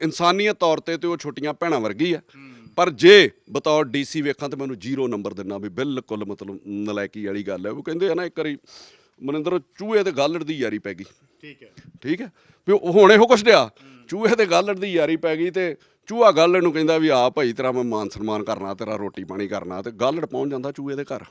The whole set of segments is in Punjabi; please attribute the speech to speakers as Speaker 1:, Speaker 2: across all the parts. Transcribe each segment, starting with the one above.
Speaker 1: ਇਨਸਾਨੀਅਤ ਤੌਰ ਤੇ ਤੇ ਉਹ ਛੋਟੀਆਂ ਭੈਣਾਂ ਵਰਗੀ ਆ। ਪਰ ਜੇ ਬਤੌਰ ਡੀਸੀ ਵੇਖਾਂ ਤੇ ਮੈਨੂੰ ਜ਼ੀਰੋ ਨੰਬਰ ਦਿੰਨਾ ਵੀ ਬਿਲਕੁਲ ਮਤਲਬ ਨਲਾਇਕੀ ਵਾਲੀ ਗੱਲ ਹੈ ਉਹ ਕਹਿੰਦੇ ਆ ਨਾ ਇੱਕ ਵਾਰੀ ਮਨਿੰਦਰ ਚੂਹੇ ਤੇ ਗਾਲੜ ਦੀ ਯਾਰੀ ਪੈ ਗਈ।
Speaker 2: ਠੀਕ ਹੈ।
Speaker 1: ਠੀਕ ਹੈ? ਵੀ ਹੁਣ ਇਹੋ ਕੁਛ ਡਿਆ ਚੂਹੇ ਤੇ ਗਾਲੜ ਦੀ ਯਾਰੀ ਪੈ ਗਈ ਤੇ ਚੂਹਾ ਗਾਲੜ ਨੂੰ ਕਹਿੰਦਾ ਵੀ ਆ ਭਾਈ ਤੇਰਾ ਮੈਂ ਮਾਨ ਸਨਮਾਨ ਕਰਨਾ ਤੇਰਾ ਰੋਟੀ ਪਾਣੀ ਕਰਨਾ ਤੇ ਗਾਲੜ ਪਹੁੰਚ ਜਾਂਦਾ ਚੂਹੇ ਦੇ ਘਰ।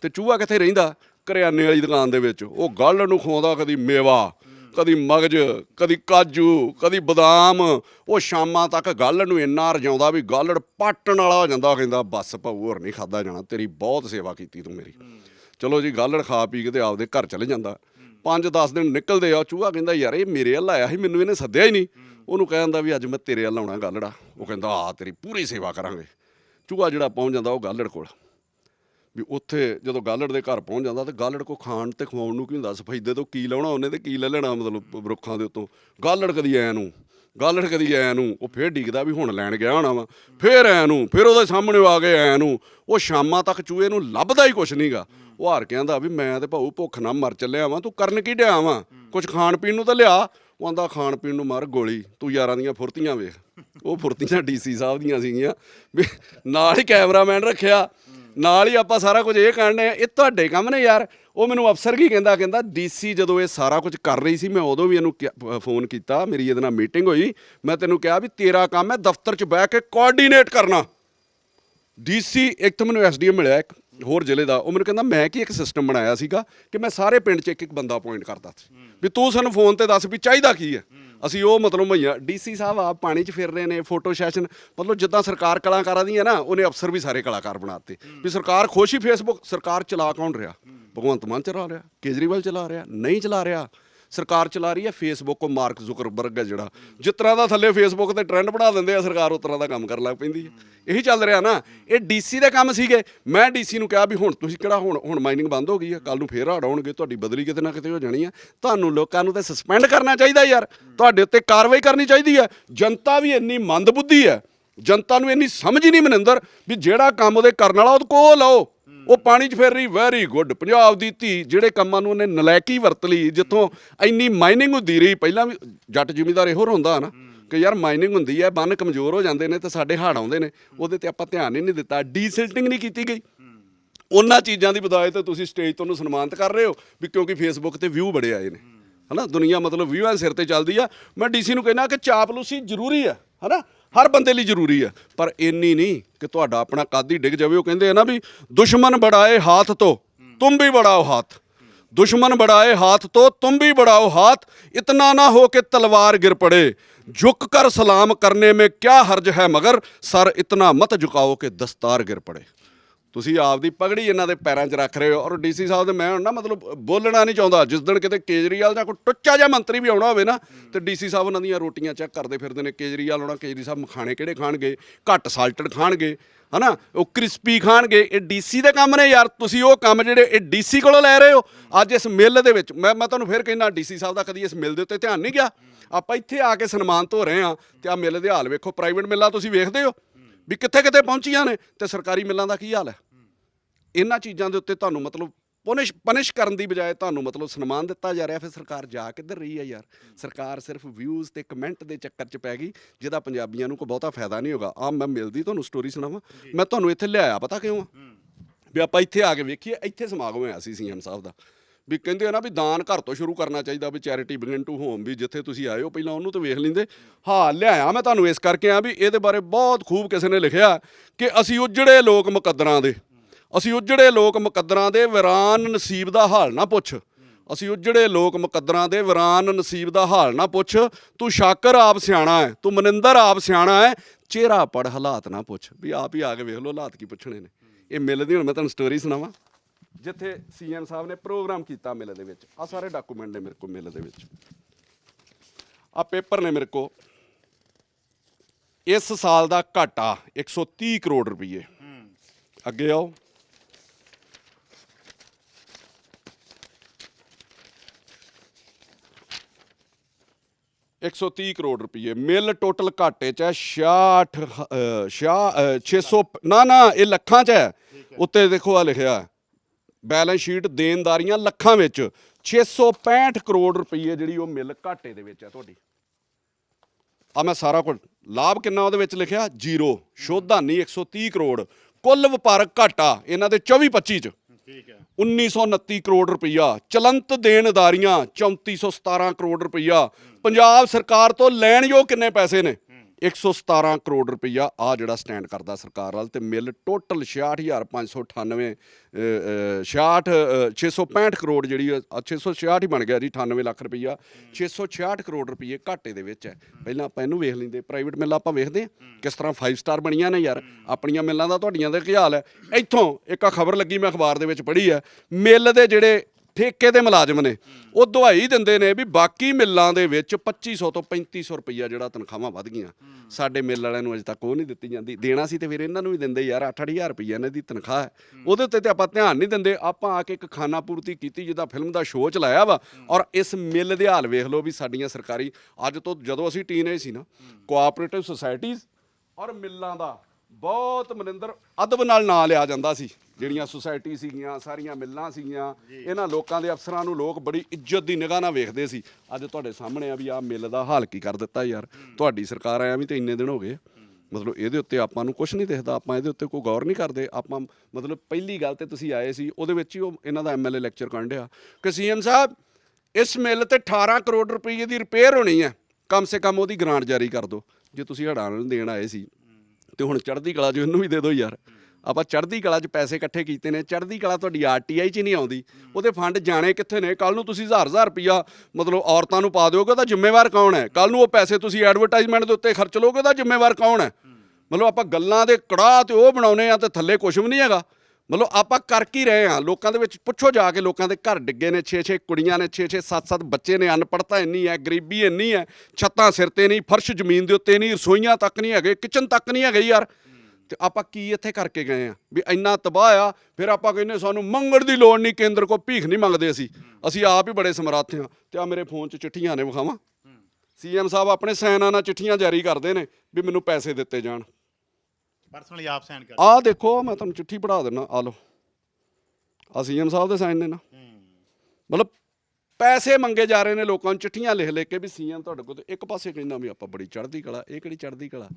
Speaker 1: ਤੇ ਚੂਹਾ ਕਿੱਥੇ ਰਹਿੰਦਾ? ਕਰਿਆਨੇ ਵਾਲੀ ਦੁਕਾਨ ਦੇ ਵਿੱਚ। ਉਹ ਗਾਲੜ ਨੂੰ ਖਵਾਉਂਦਾ ਕਦੀ ਮੇਵਾ। ਕਦੀ ਮਗਜ, ਕਦੀ ਕਾਜੂ, ਕਦੀ ਬਦਾਮ, ਉਹ ਸ਼ਾਮਾਂ ਤੱਕ ਗਾਲੜ ਨੂੰ ਇੰਨਾ ਰਜਾਉਂਦਾ ਵੀ ਗਾਲੜ ਪਾਟਣ ਵਾਲਾ ਹੋ ਜਾਂਦਾ ਕਹਿੰਦਾ, ਬਸ ਭਾਊ, ਹੋਰ ਨਹੀਂ ਖਾਦਾ ਜਾਣਾ, ਤੇਰੀ ਬਹੁਤ ਸੇਵਾ ਕੀਤੀ ਤੂੰ ਮੇਰੀ। ਚਲੋ ਜੀ ਗਾਲੜ ਖਾ ਪੀ ਕੇ ਤੇ ਆਪਦੇ ਘਰ ਚਲੇ ਜਾਂਦਾ। 5-10 ਦਿਨ ਨਿਕਲਦੇ ਆ ਚੂਹਾ ਕਹਿੰਦਾ, ਯਾਰ ਇਹ ਮੇਰੇ ਵੱਲ ਆਇਆ ਸੀ, ਮੈਨੂੰ ਇਹਨੇ ਸੱਦਿਆ ਹੀ ਨਹੀਂ। ਉਹਨੂੰ ਕਹਿੰਦਾ ਵੀ, ਅੱਜ ਮੈਂ ਤੇਰੇ ਵੱਲ ਆਉਣਾ ਗਾਲੜਾ ਉਹ ਕਹਿੰਦਾ, ਆ, ਤੇਰੀ ਪੂਰੀ ਸੇਵਾ ਕਰਾਂਗੇ। ਚੂਹਾ ਜਿਹੜਾ ਪਹੁੰਚ ਜਾਂਦਾ, ਉਹ ਗਾਲੜ ਕੋਲ। ਵੀ ਉੱਥੇ ਜਦੋਂ ਗਾਲੜ ਦੇ ਘਰ ਪਹੁੰਚ ਜਾਂਦਾ ਤੇ ਗਾਲੜ ਕੋ ਖਾਣ ਤੇ ਖਵਾਉਣ ਨੂੰ ਕੀ ਹੁੰਦਾ? ਸਫੈਦੇ ਤੋਂ ਕੀ ਲਾਉਣਾ ਉਹਨੇ ਤੇ ਕੀ ਲੈ ਲੈਣਾ ਮਤਲਬ ਰੁੱਖਾਂ ਦੇ ਉੱਤੋਂ? ਗਾਲੜ ਕਦੀ ਐ ਨੂੰ, ਗਾਲੜ ਕਦੀ ਐ ਨੂੰ, ਉਹ ਫੇਰ ਡਿੱਗਦਾ ਵੀ ਹੁਣ ਲੈਣ ਗਿਆ ਹੋਣਾ ਵਾ, ਫੇਰ ਐ ਨੂੰ, ਫੇਰ ਉਹਦੇ ਸਾਹਮਣੇ ਆ ਕੇ ਐ ਨੂੰ, ਉਹ ਸ਼ਾਮਾਂ ਤੱਕ ਚੂਹੇ ਨੂੰ ਲੱਭਦਾ ਹੀ ਕੁਛ ਨਹੀਂਗਾ ਉਹ ਹਾਰ ਕਹਿੰਦਾ ਵੀ ਮੈਂ ਤੇ ਭਾਊ ਭੁੱਖ ਨਾਲ ਮਰ ਚੱਲਿਆ ਵਾਂ, ਤੂੰ ਕਰਨ ਕੀ ਡਿਆ ਵਾਂ? ਕੁਛ ਖਾਣ ਪੀਣ ਨੂੰ ਤਾਂ ਲਿਆ। ਉਹ ਆਂਦਾ ਖਾਣ ਪੀਣ ਨੂੰ ਮਾਰ ਗੋਲੀ, ਤੂੰ ਯਾਰਾਂ ਦੀਆਂ ਫੁਰਤੀਆਂ ਵੇਖ। ਉਹ ਫੁਰਤੀਆਂ ਡੀਸੀ ਸਾਹਿਬ ਦੀਆਂ ਸੀਗੀਆਂ, ਵੀ ਨਾਲ ਹੀ ਕੈਮਰਾਮੈਨ ਰੱਖਿਆ। ਨਾਲ ਹੀ ਆਪਾਂ ਸਾਰਾ ਕੁਝ ਇਹ ਕਹਿਣ ਆ ਇਹ ਤੁਹਾਡੇ ਕੰਮ ਨੇ ਯਾਰ। ਉਹ ਮੈਨੂੰ ਅਫਸਰ ਕੀ ਕਹਿੰਦਾ ਕਹਿੰਦਾ ਡੀਸੀ ਜਦੋਂ ਇਹ ਸਾਰਾ ਕੁਝ ਕਰ ਰਹੀ ਸੀ, ਮੈਂ ਉਦੋਂ ਵੀ ਇਹਨੂੰ ਕਿਹਾ- ਫੋਨ ਕੀਤਾ, ਮੇਰੀ ਇਹਦੇ ਨਾਲ ਮੀਟਿੰਗ ਹੋਈ। ਮੈਂ ਤੈਨੂੰ ਕਿਹਾ ਵੀ ਤੇਰਾ ਕੰਮ ਹੈ ਦਫ਼ਤਰ 'ਚ ਬਹਿ ਕੇ ਕੋਆਰਡੀਨੇਟ ਕਰਨਾ। ਡੀਸੀ, ਇੱਕ ਤਾਂ ਮੈਨੂੰ ਐਸਡੀਐਮ ਮਿਲਿਆ, ਇੱਕ ਹੋਰ ਜ਼ਿਲ੍ਹੇ ਦਾ। ਉਹ ਮੈਨੂੰ ਕਹਿੰਦਾ, ਮੈਂ ਕੀ ਇੱਕ ਸਿਸਟਮ ਬਣਾਇਆ ਸੀਗਾ ਕਿ ਮੈਂ ਸਾਰੇ ਪਿੰਡ 'ਚ ਇੱਕ ਇੱਕ ਬੰਦਾ ਅਪਾਇੰਟ ਕਰਦਾ ਸੀ। ਵੀ ਤੂੰ ਸਾਨੂੰ ਫੋਨ ਤੇ ਦੱਸ ਵੀ ਚਾਹੀਦਾ ਕੀ ਹੈ? ਅਸੀਂ ਉਹ ਮਤਲਬ ਮਈਆ ਡੀਸੀ ਸਾਹਿਬ ਆ ਪਾਣੀ 'ਚ ਫਿਰ ਰਹੇ ਨੇ ਫੋਟੋ ਸੈਸ਼ਨ ਮਤਲਬ ਜਿੱਦਾਂ ਸਰਕਾਰ ਕਲਾਕਾਰਾਂ ਦੀ ਹੈ ਨਾ ਉਹਨੇ ਅਫਸਰ ਵੀ ਸਾਰੇ ਕਲਾਕਾਰ ਬਣਾਤੇ ਵੀ ਸਰਕਾਰ ਖੁਸ਼ ਹੀ ਫੇਸਬੁੱਕ ਸਰਕਾਰ ਚਲਾ ਕੌਣ ਰਿਹਾ? ਭਗਵੰਤ ਮਾਨ ਚਲਾ ਰਿਹਾ ਕੇਜਰੀਵਾਲ ਚਲਾ ਰਿਹਾ ਨਹੀਂ ਚਲਾ ਰਿਹਾ। ਸਰਕਾਰ ਚਲਾ ਰਹੀ ਹੈ ਫੇਸਬੁੱਕ ਉਹ ਮਾਰਕ ਜ਼ੁਕਰਬਰਗ ਹੈ ਜਿਹੜਾ। ਜਿਸ ਤਰ੍ਹਾਂ ਦਾ ਥੱਲੇ ਫੇਸਬੁੱਕ ਤੇ ਟ੍ਰੈਂਡ ਬਣਾ ਦਿੰਦੇ ਆ, ਸਰਕਾਰ ਉਸ ਤਰ੍ਹਾਂ ਦਾ ਕੰਮ ਕਰਨ ਲੱਗ ਪੈਂਦੀ ਹੈ। ਇਹੀ ਚੱਲ ਰਿਹਾ ਨਾ। ਇਹ ਡੀਸੀ ਦੇ ਕੰਮ ਸੀਗੇ। ਮੈਂ ਡੀਸੀ ਨੂੰ ਕਿਹਾ ਵੀ ਹੁਣ ਤੁਸੀਂ ਕਿਹੜਾ ਹੁਣ ਹੁਣ ਮਾਈਨਿੰਗ ਬੰਦ ਹੋ ਗਈ ਹੈ ਕੱਲ ਨੂੰ ਫੇਰ ਹੜ ਆਉਣਗੇ, ਤੁਹਾਡੀ ਬਦਲੀ ਕਿਤੇ ਨਾ ਕਿਤੇ ਹੋ ਜਾਣੀ ਹੈ। ਤੁਹਾਨੂੰ ਲੋਕਾਂ ਨੂੰ ਤਾਂ ਸਸਪੈਂਡ ਕਰਨਾ ਚਾਹੀਦਾ ਯਾਰ। ਤੁਹਾਡੇ ਉੱਤੇ ਕਾਰਵਾਈ ਕਰਨੀ ਚਾਹੀਦੀ ਹੈ। ਜਨਤਾ ਵੀ ਇੰਨੀ ਮੰਦਬੁੱਧੀ ਹੈ। ਜਨਤਾ ਨੂੰ ਇੰਨੀ ਸਮਝ ਹੀ ਨਹੀਂ ਮਨਿੰਦਰ, ਵੀ ਜਿਹੜਾ ਕੰਮ ਉਹਦੇ ਕਰਨ ਵਾਲਾ ਉਹਦੇ ਕੋਲ ਲਓ ਉਹ ਪਾਣੀ 'ਚ ਫਿਰ ਰਹੀ ਵੈਰੀ ਗੁੱਡ ਪੰਜਾਬ ਦੀ ਧੀ ਜਿਹੜੇ ਕੰਮਾਂ ਨੂੰ ਉਹਨੇ ਨਲਾਇਕੀ ਵਰਤ ਲਈ, ਜਿੱਥੋਂ ਇੰਨੀ ਮਾਈਨਿੰਗ ਹੁੰਦੀ ਰਹੀ, ਪਹਿਲਾਂ ਵੀ ਜੱਟ ਜ਼ਿਮੀਦਾਰ ਇਹੋ ਹੁੰਦਾ ਨਾ ਕਿ ਯਾਰ ਮਾਈਨਿੰਗ ਹੁੰਦੀ ਹੈ, ਬੰਨ ਕਮਜ਼ੋਰ ਹੋ ਜਾਂਦੇ ਨੇ ਤੇ ਸਾਡੇ ਹੜ ਆਉਂਦੇ ਨੇ, ਉਹਦੇ ਤੇ ਆਪਾਂ ਧਿਆਨ ਹੀ ਨਹੀਂ ਦਿੱਤਾ। ਡੀਸਿਲਟਿੰਗ ਨਹੀਂ ਕੀਤੀ ਗਈ। ਉਹਨਾਂ ਚੀਜ਼ਾਂ ਦੀ ਬਜਾਏ ਤੇ ਤੁਸੀਂ ਸਟੇਜ ਤੋਂ ਉਹਨੂੰ ਸਨਮਾਨਿਤ ਕਰ ਰਹੇ ਹੋ ਵੀ ਕਿਉਂਕਿ ਫੇਸਬੁੱਕ ਤੇ ਵਿਊ ਬੜੇ ਆਏ ਨੇ। ਹਨਾ? ਦੁਨੀਆ ਮਤਲਬ ਵਿਊਆਂ ਸਿਰ ਤੇ ਚੱਲਦੀ ਆ। ਮੈਂ ਡੀਸੀ ਨੂੰ ਕਹਿੰਦਾ ਕਿ ਚਾਪਲੂਸੀ ਜ਼ਰੂਰੀ ਆ, ਹਨਾ? ਹਰ ਬੰਦੇ ਲਈ ਜ਼ਰੂਰੀ ਆ ਪਰ ਇੰਨੀ ਨਹੀਂ ਕਿ ਤੁਹਾਡਾ ਆਪਣਾ ਕੱਦ ਹੀ ਡਿੱਗ ਜਾਵੇ ਉਹ ਕਹਿੰਦੇ ਆ ਨਾ ਵੀ ਦੁਸ਼ਮਣ ਬੜਾਏ ਹਾਥ ਤੋਂ ਤੁਮ ਵੀ ਬੜਾਓ ਹਾਥ दुश्मन बढ़ाए हाथ तो तुम भी बढ़ाओ हाथ इतना ना हो कि तलवार गिर पड़े झुक कर सलाम करने में क्या हर्ज है मगर सर इतना मत झुकाओ कि दस्तार गिर पड़े ਤੁਸੀਂ ਆਪਦੀ ਪਗੜੀ ਇਹਨਾਂ ਦੇ ਪੈਰਾਂ 'ਚ ਰੱਖ ਰਹੇ ਹੋ ਔਰ ਡੀਸੀ ਸਾਹਿਬ ਦੇ ਮੈਂ ਨਾ ਮਤਲਬ ਬੋਲਣਾ ਨਹੀਂ ਚਾਹੁੰਦਾ। ਜਿਸ ਦਿਨ ਕਿਤੇ ਕੇਜਰੀਵਾਲ ਜਾਂ ਕੋਈ ਟੁੱਚਾ ਜਿਹਾ ਮੰਤਰੀ ਵੀ ਆਉਣਾ ਹੋਵੇ ਨਾ, ਤੇ ਡੀਸੀ ਸਾਹਿਬ ਉਹਨਾਂ ਦੀਆਂ ਰੋਟੀਆਂ ਚੈੱਕ ਕਰਦੇ ਫਿਰਦੇ ਨੇ, ਕੇਜਰੀਵਾਲ ਆਉਣਾ ਕੇਜਰੀ ਸਾਹਿਬ ਮਖਾਣੇ ਕਿਹੜੇ ਖਾਣਗੇ? ਘੱਟ ਸਾਲਟਡ ਖਾਣਗੇ, ਹਨਾ? ਉਹ ਕ੍ਰਿਸਪੀ ਖਾਣਗੇ। ਇਹ ਡੀਸੀ ਦੇ ਕੰਮ ਨੇ ਯਾਰ, ਤੁਸੀਂ ਉਹ ਕੰਮ ਜਿਹੜੇ ਇਹ ਡੀਸੀ ਕੋਲੋਂ ਲੈ ਰਹੇ ਹੋ, ਅੱਜ ਇਸ ਮਿੱਲ ਦੇ ਵਿੱਚ। ਮੈਂ ਮੈਂ ਤੁਹਾਨੂੰ ਫਿਰ ਕਹਿੰਦਾ, ਡੀਸੀ ਸਾਹਿਬ ਦਾ ਕਦੀ ਇਸ ਮਿੱਲ ਦੇ ਉੱਤੇ ਧਿਆਨ ਨਹੀਂ ਗਿਆ? ਆਪਾਂ ਇੱਥੇ ਆ ਕੇ ਸਨਮਾਨਿਤ ਹੋ ਰਹੇ ਆ ਤੇ ਆ ਮਿੱਲ ਦੇ ਹਾਲ ਵੇਖੋ। ਪ੍ਰਾਈਵੇਟ ਮਿੱਲਾਂ ਤੁਸੀਂ ਵੇਖਦੇ ਹੋ? ਵੀ ਕਿੱਥੇ ਕਿੱਥੇ ਪਹੁੰਚੀਆਂ ਨੇ ਤੇ ਸਰਕਾਰੀ ਮਿੱਲਾਂ ਦਾ ਕੀ ਹਾਲ ਹੈ? ਇਹਨਾਂ ਚੀਜ਼ਾਂ ਦੇ ਉੱਤੇ ਤੁਹਾਨੂੰ ਮਤਲਬ ਪੁਨਿਸ਼ ਪਨਿਸ਼ ਕਰਨ ਦੀ ਬਜਾਏ ਤੁਹਾਨੂੰ ਮਤਲਬ ਸਨਮਾਨ ਦਿੱਤਾ ਜਾ ਰਿਹਾ ਫਿਰ ਸਰਕਾਰ ਜਾ ਕਿੱਧਰ ਰਹੀ ਹੈ ਯਾਰ? ਸਰਕਾਰ ਸਿਰਫ ਵਿਊਜ਼ ਤੇ ਕਮੈਂਟ ਦੇ ਚੱਕਰ 'ਚ ਪੈ ਗਈ ਜਿਹਦਾ ਪੰਜਾਬੀਆਂ ਨੂੰ ਕੋਈ ਬਹੁਤਾ ਫਾਇਦਾ ਨਹੀਂ ਹੋਗਾ। ਆ ਮੈਂ ਮਿਲਦੀ ਤੁਹਾਨੂੰ ਸਟੋਰੀ ਸੁਣਾਵਾਂ। ਮੈਂ ਤੁਹਾਨੂੰ ਇੱਥੇ ਲਿਆਇਆ ਪਤਾ ਕਿਉਂ ਆ? ਵੀ ਆਪਾਂ ਇੱਥੇ ਆ ਕੇ ਵੇਖੀਏ ਇੱਥੇ ਸਮਾਗਮ ਹੋਇਆ ਸੀ ਸੀਐਮ ਸਾਹਿਬ ਦਾ। ਵੀ ਕਹਿੰਦੇ ਆ ਨਾ ਵੀ ਦਾਨ ਘਰ ਤੋਂ ਸ਼ੁਰੂ ਕਰਨਾ ਚਾਹੀਦਾ ਵੀ ਚੈਰਿਟੀ ਬਿਗਨ ਟੂ ਹੋਮ, ਵੀ ਜਿੱਥੇ ਤੁਸੀਂ ਆਏ ਹੋ ਪਹਿਲਾਂ ਉਹਨੂੰ ਤਾਂ ਵੇਖ ਲੈਂਦੇ। ਹਾਂ ਲਿਆਇਆ ਮੈਂ ਤੁਹਾਨੂੰ ਇਸ ਕਰਕੇ ਆ ਵੀ ਇਹਦੇ ਬਾਰੇ ਬਹੁਤ ਖੂਬ ਕਿਸੇ ਨੇ ਲਿਖਿਆ ਕਿ ਅਸੀਂ ਉਜੜੇ ਲੋਕ ਮੁਕੱਦਰਾਂ ਦੇ। ਅਸੀਂ ਉਜੜੇ ਲੋਕ ਮੁਕੱਦਰਾਂ ਦੇ ਵਿਰਾਨ ਨਸੀਬ ਦਾ ਹਾਲ ਨਾ ਪੁੱਛ। ਅਸੀਂ ਉਜੜੇ ਲੋਕ ਮੁਕੱਦਰਾਂ ਦੇ ਵਿਰਾਨ ਨਸੀਬ ਦਾ ਹਾਲ ਨਾ ਪੁੱਛ। ਤੂੰ ਸ਼ਾਕਰ ਆਪ ਸਿਆਣਾ ਹੈ, ਤੂੰ ਮਨਿੰਦਰ ਆਪ ਸਿਆਣਾ ਹੈ, ਚਿਹਰਾ ਪੜ ਹਾਲਾਤ ਨਾ ਪੁੱਛ। ਵੀ ਆਪ ਹੀ ਆ ਕੇ ਵੇਖ ਲਓ ਹਾਲਾਤ ਕੀ ਪੁੱਛਣੇ ਨੇ। ਇਹ ਮਿਲਦੀ ਹੁਣ ਮੈਂ ਤੁਹਾਨੂੰ ਸਟੋਰੀ ਸੁਣਾਵਾਂ। ਜਿੱਥੇ ਸੀਐਮ ਸਾਹਿਬ ਨੇ ਪ੍ਰੋਗਰਾਮ ਕੀਤਾ ਮਿਲ ਦੇ ਵਿੱਚ। ਆ ਸਾਰੇ ਡਾਕੂਮੈਂਟ ਨੇ ਮੇਰੇ ਕੋਲ ਮਿਲ ਦੇ ਵਿੱਚ। ਆ ਪੇਪਰ ਨੇ ਮੇਰੇ ਕੋਲ। ਇਸ ਸਾਲ ਦਾ ਘਾਟਾ 130 ਕਰੋੜ ਰੁਪਏ ਅੱਗੇ ਆਓ। ਇੱਕ ਸੌ ਤੀਹ ਕਰੋੜ ਰੁਪਏ ਮਿਲ ਟੋਟਲ ਘਾਟੇ ਚ ਹੈ 66 ਅ, ਛਿਆ ਅ, 600 ਨਾ ਨਾ ਇਹ ਲੱਖਾਂ ਚ ਹੈ। ਉੱਤੇ ਦੇਖੋ ਆ ਲਿਖਿਆ ਬੈਲੈਂਸ ਸ਼ੀਟ ਦੇਣਦਾਰੀਆਂ ਲੱਖਾਂ ਵਿੱਚ। 665 ਕਰੋੜ ਰੁਪਏ ਜਿਹੜੀ ਉਹ ਮਿਲ ਘਾਟੇ ਦੇ ਵਿੱਚ ਹੈ ਤੁਹਾਡੀ। ਆ ਮੈਂ ਸਾਰਾ ਕੁਝ ਲਾਭ ਕਿੰਨਾ ਉਹਦੇ ਵਿੱਚ ਲਿਖਿਆ? ਜ਼ੀਰੋ। ਸ਼ੋਧਾਨੀ 130 ਕਰੋੜ। ਕੁੱਲ ਵਪਾਰਕ ਘਾਟਾ ਇਹਨਾਂ ਦੇ 24 25 ਚ।
Speaker 2: ਠੀਕ ਹੈ।
Speaker 1: 1929 ਕਰੋੜ ਰੁਪਈਆ। ਚਲੰਤ ਦੇਣਦਾਰੀਆਂ 3417 ਕਰੋੜ ਰੁਪਈਆ। ਪੰਜਾਬ ਸਰਕਾਰ ਤੋਂ ਲੈਣ ਯੋਗ ਕਿੰਨੇ ਪੈਸੇ ਨੇ? 117 ਕਰੋੜ ਰੁਪਈਆ ਆ ਜਿਹੜਾ ਸਟੈਂਡ ਕਰਦਾ ਸਰਕਾਰ ਵੱਲ ਤੇ ਮਿਲ ਟੋਟਲ 66598 ਅ, ਅ, 66 ਅ, 665 ਕਰੋੜ ਜਿਹੜੀ ਆ, ਅ, 666 ਹੀ ਬਣ ਗਿਆ ਜੀ 98 ਲੱਖ ਰੁਪਈਆ। 666 ਕਰੋੜ ਰੁਪਈਏ ਘਾਟੇ ਦੇ ਵਿੱਚ ਹੈ। ਪਹਿਲਾਂ ਆਪਾਂ ਇਹਨੂੰ ਵੇਖ ਲੈਂਦੇ ਪ੍ਰਾਈਵੇਟ ਮਿੱਲਾਂ ਆਪਾਂ ਵੇਖਦੇ ਹਾਂ। ਕਿਸ ਤਰ੍ਹਾਂ 5 ਸਟਾਰ ਬਣੀਆਂ ਨੇ ਯਾਰ। ਆਪਣੀਆਂ ਮਿੱਲਾਂ ਦਾ ਤੁਹਾਡੀਆਂ ਦਾ ਕੀ ਹਾਲ ਹੈ। ਇੱਥੋਂ ਇੱਕ ਖਬਰ ਲੱਗੀ ਮੈਂ ਅਖਬਾਰ ਦੇ ਵਿੱਚ ਪੜ੍ਹੀ ਹੈ। ਮਿੱਲ ਦੇ ਜਿਹੜੇ ਠੇਕੇ ਦੇ ਮੁਲਾਜ਼ਮ ਨੇ। ਉਹ ਦਵਾਈ ਦਿੰਦੇ ਨੇ ਵੀ ਬਾਕੀ ਮਿੱਲਾਂ ਦੇ ਵਿੱਚ 2500 ਤੋਂ 3500 ਰੁਪਈਆ ਜਿਹੜਾ ਤਨਖਾਹਾਂ ਵੱਧ ਗਈਆਂ। ਸਾਡੇ ਮਿੱਲ ਵਾਲਿਆਂ ਨੂੰ ਅਜੇ ਤੱਕ ਉਹ ਨਹੀਂ ਦਿੱਤੀ ਜਾਂਦੀ। ਦੇਣਾ ਸੀ ਤੇ ਫਿਰ ਇਹਨਾਂ ਨੂੰ ਵੀ ਦਿੰਦੇ ਯਾਰ 8-8000 ਰੁਪਈਆ ਇਹਨਾਂ ਦੀ ਤਨਖਾਹ ਹੈ। ਉਹਦੇ ਉੱਤੇ ਤੇ ਆਪਾਂ ਧਿਆਨ ਨਹੀਂ ਦਿੰਦੇ। ਆਪਾਂ ਆ ਕੇ ਇੱਕ ਖਾਨਾ ਪੂਰਤੀ ਕੀਤੀ ਜਿੱਦਾਂ ਫਿਲਮ ਦਾ ਸ਼ੋਅ ਚਲਾਇਆ ਵਾ ਔਰ ਇਸ ਮਿੱਲ ਦੇ ਹਾਲ ਵੇਖ ਲਓ ਵੀ ਸਾਡੀਆਂ ਸਰਕਾਰੀ ਅੱਜ ਤੋਂ ਜਦੋਂ ਅਸੀਂ ਟੀਨੇਜ ਸੀ ਨਾ ਕੋਆਪਰੇਟਿਵ ਸੁਸਾਇਟੀਆਂ ਔਰ ਮਿੱਲਾਂ ਦਾ ਬਹੁਤ ਮਨਿੰਦਰ ਅਦਬ ਨਾਲ ਨਾਂ ਲਿਆ ਜਾਂਦਾ ਸੀ। ਜਿਹੜੀਆਂ ਸੁਸਾਇਟੀ ਸੀਗੀਆਂ ਸਾਰੀਆਂ ਮਿੱਲਾਂ ਸੀਗੀਆਂ ਇਹਨਾਂ ਲੋਕਾਂ ਦੇ ਅਫਸਰਾਂ ਨੂੰ ਲੋਕ ਬੜੀ ਇੱਜ਼ਤ ਦੀ ਨਿਗਾਹ ਨਾਲ ਵੇਖਦੇ ਸੀ। ਅੱਜ ਤੁਹਾਡੇ ਸਾਹਮਣੇ ਆ ਵੀ ਆਹ ਮਿੱਲ ਦਾ ਹਾਲ ਕੀ ਕਰ ਦਿੱਤਾ ਯਾਰ। ਤੁਹਾਡੀ ਸਰਕਾਰ ਆਇਆ ਵੀ ਤੇ ਇੰਨੇ ਦਿਨ ਹੋ ਗਏ। ਮਤਲਬ ਇਹਦੇ ਉੱਤੇ ਆਪਾਂ ਨੂੰ ਕੁਝ ਨਹੀਂ ਦਿਖਦਾ ਆਪਾਂ ਇਹਦੇ ਉੱਤੇ ਕੋਈ ਗੌਰ ਨਹੀਂ ਕਰਦੇ। ਆਪਾਂ ਮਤਲਬ ਪਹਿਲੀ ਗੱਲ ਤੇ ਤੁਸੀਂ ਆਏ ਸੀ ਉਹਦੇ ਵਿੱਚ ਹੀ ਉਹ ਇਹਨਾਂ ਦਾ ਐਮਐਲਏ ਲੈਕਚਰ ਕਾਂਡਿਆ ਕਿ ਸੀਐਮ ਸਾਹਿਬ ਇਸ ਮਿੱਲ ਤੇ 18 ਕਰੋੜ ਰੁਪਏ ਦੀ ਰਿਪੇਅਰ ਹੋਣੀ ਹੈ। ਕਮ ਸੇ ਕਮ ਉਹਦੀ ਗ੍ਰਾਂਟ ਜਾਰੀ ਕਰ ਦਿਓ। ਜੇ ਤੁਸੀਂ ਹੜਾਂ ਨੂੰ ਦੇਣ ਆਏ ਸੀ ਤੇ ਹੁਣ ਚੜ੍ਹਦੀ ਕਲਾ 'ਚ ਇਹਨੂੰ ਵੀ ਦੇ ਦਿਓ ਯਾਰ। ਆਪਾਂ ਚੜ੍ਹਦੀ ਕਲਾ 'ਚ ਪੈਸੇ ਇਕੱਠੇ ਕੀਤੇ ਨੇ, ਚੜ੍ਹਦੀ ਕਲਾ ਤੁਹਾਡੀ ਆਰਟੀਆਈ 'ਚ ਨਹੀਂ ਆਉਂਦੀ। ਉਹਦੇ ਫੰਡ ਜਾਣੇ ਕਿੱਥੇ ਨੇ? ਕੱਲ ਨੂੰ ਤੁਸੀਂ ਹਜ਼ਾਰ ਹਜ਼ਾਰ ਰੁਪਈਆ, ਮਤਲਬ ਔਰਤਾਂ ਨੂੰ ਪਾ ਦਿਓਗੇ ਤਾਂ ਜ਼ਿੰਮੇਵਾਰ ਕੌਣ ਹੈ? ਕੱਲ ਨੂੰ ਉਹ ਪੈਸੇ ਤੁਸੀਂ ਐਡਵਰਟਾਈਜ਼ਮੈਂਟ ਦੇ ਉੱਤੇ ਖਰਚ ਲਓਗੇ ਤਾਂ ਜ਼ਿੰਮੇਵਾਰ ਕੌਣ ਹੈ? ਮਤਲਬ ਆਪਾਂ ਗੱਲਾਂ ਦੇ ਕੜਾਹ ਤੇ ਉਹ ਬਣਾਉਨੇ ਆ ਤੇ ਥੱਲੇ ਕੁਝ ਵੀ ਨਹੀਂ ਹੈਗਾ। ਮਤਲਬ ਆਪਾਂ ਕਰ ਕੀ ਰਹੇ ਆ ਲੋਕਾਂ ਦੇ ਵਿੱਚ ਪੁੱਛੋ ਜਾ ਕੇ ਲੋਕਾਂ ਦੇ ਘਰ ਡਿੱਗੇ ਨੇ 6-6 ਕੁੜੀਆਂ ਨੇ 6-6 7-7 ਬੱਚੇ ਨੇ, ਅਨਪੜ੍ਹਤਾ ਇੰਨੀ ਹੈ, ਗਰੀਬੀ ਇੰਨੀ ਹੈ, ਛੱਤਾਂ ਸਿਰ ਤੇ ਨਹੀਂ, ਫਰਸ਼ ਜ਼ਮੀਨ ਦੇ ਉੱਤੇ ਨਹੀਂ, ਰਸੋਈਆਂ ਤੱਕ ਨਹੀਂ ਹੈਗੇ, ਕਿਚਨ ਤੱਕ ਨਹੀਂ ਹੈਗੇ ਯਾਰ। ਤੇ ਆਪਾਂ ਕੀ ਇੱਥੇ ਕਰਕੇ ਗਏ ਆ? ਵੀ ਇੰਨਾ ਤਬਾਹ ਆ ਫਿਰ ਆਪਾਂ ਕਹਿੰਦੇ ਸਾਨੂੰ ਮੰਗਣ ਦੀ ਲੋੜ ਨਹੀਂ ਕੇਂਦਰ ਕੋ ਭੀਖ ਨਹੀਂ ਮੰਗਦੇ ਅਸੀਂ। ਅਸੀਂ ਆਪ ਹੀ ਬੜੇ ਸਮਰੱਥ ਆ ਤੇ ਆ ਮੇਰੇ ਫੋਨ 'ਚ ਚਿੱਠੀਆਂ ਨੇ ਵਿਖਾਵਾਂ। ਸੀਐਮ ਸਾਹਿਬ ਆਪਣੇ ਸੈਨਾਂ ਨਾਲ ਚਿੱਠੀਆਂ ਜਾਰੀ ਕਰਦੇ ਨੇ ਵੀ ਮੈਨੂੰ ਪੈਸੇ ਦਿੱਤੇ ਜਾਣ।
Speaker 2: ਪਰਸਨਲੀ ਆਪ ਸਾਈਨ ਕਰ
Speaker 1: ਆਹ ਦੇਖੋ ਮੈਂ ਤੁਹਾਨੂੰ ਚਿੱਠੀ ਪੜਾ ਦਿੰਦਾ ਆ ਲਓ। ਆ ਸੀਐਮ ਸਾਹਿਬ ਦੇ ਸਾਈਨ ਨੇ ਨਾ। ਮਤਲਬ ਪੈਸੇ ਮੰਗੇ ਜਾ ਰਹੇ ਨੇ ਲੋਕਾਂ ਨੂੰ ਚਿੱਠੀਆਂ ਲਿਖ ਲਿਖ ਕੇ ਵੀ ਸੀਐਮ ਤੁਹਾਡੇ ਕੋਲ ਤੇ ਇੱਕ ਪਾਸੇ ਕਹਿੰਦਾ ਵੀ ਆਪਾਂ ਬੜੀ ਚੜ੍ਹਦੀ ਕਲਾ ਇਹ ਕਿਹੜੀ ਚੜ੍ਹਦੀ ਕਲਾ?